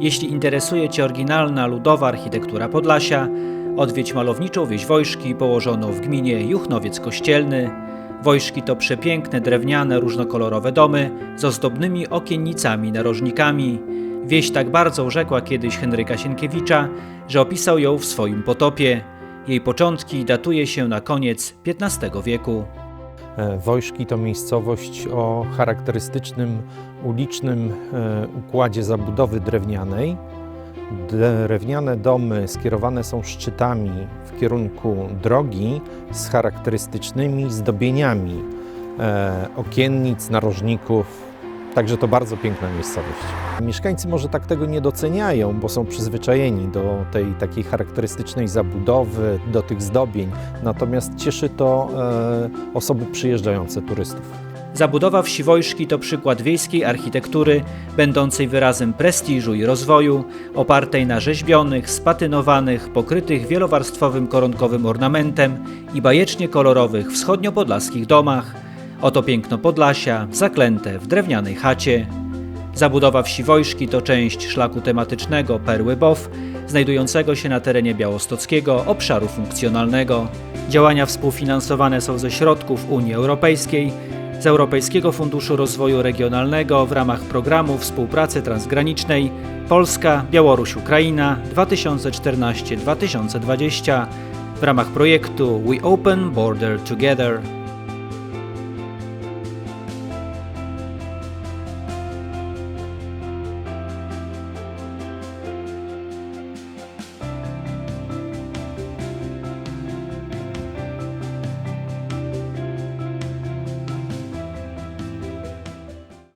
Jeśli interesuje Cię oryginalna ludowa architektura Podlasia, odwiedź malowniczą wieś Wojszki położoną w gminie Juchnowiec Kościelny. Wojszki to przepiękne, drewniane, różnokolorowe domy z ozdobnymi okiennicami, narożnikami. Wieś tak bardzo urzekła kiedyś Henryka Sienkiewicza, że opisał ją w swoim potopie. Jej początki datuje się na koniec XV wieku. E, Wojszki to miejscowość o charakterystycznym ulicznym e, układzie zabudowy drewnianej. Drewniane domy skierowane są szczytami w kierunku drogi z charakterystycznymi zdobieniami e, okiennic, narożników. Także to bardzo piękna miejscowość. Mieszkańcy może tak tego nie doceniają, bo są przyzwyczajeni do tej takiej charakterystycznej zabudowy, do tych zdobień. Natomiast cieszy to e, osoby przyjeżdżające, turystów. Zabudowa wsi Wojszki to przykład wiejskiej architektury, będącej wyrazem prestiżu i rozwoju, opartej na rzeźbionych, spatynowanych, pokrytych wielowarstwowym koronkowym ornamentem i bajecznie kolorowych wschodniopodlaskich domach. Oto piękno Podlasia, zaklęte w drewnianej chacie. Zabudowa wsi Wojszki to część szlaku tematycznego Perły Bow, znajdującego się na terenie białostockiego obszaru funkcjonalnego. Działania współfinansowane są ze środków Unii Europejskiej, z Europejskiego Funduszu Rozwoju Regionalnego w ramach programu współpracy transgranicznej Polska, Białoruś, Ukraina 2014-2020 w ramach projektu We Open Border Together.